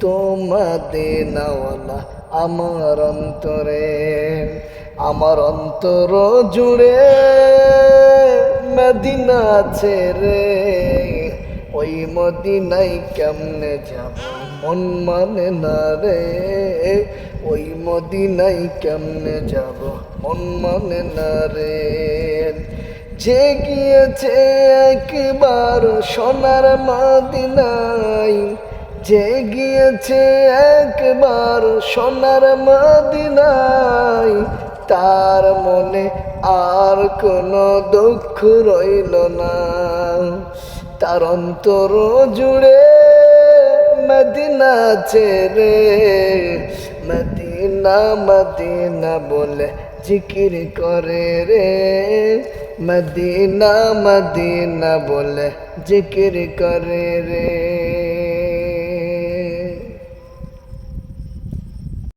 কিন্তু মদিনাওয়ালা আমার অন্তরে, আমার অন্তর জুড়ে মদিনা রে। ওই মদিনাই কেমনে যাব মন মানে না রে? ওই মদিনাই কেমনে যাব মন মানে না রে? যে গিয়েছে একবার সোনার মদিনাই যে গিয়েছে একবার সোনার মদিনাই তার মনে আর কোনো দুঃখ রইল না। তার অন্তর জুড়ে মদিনা ছেড়ে, মদিনা মদিনা বলে জিকির করে রে। মদিনা মদিনা বলে জিকির করে রে।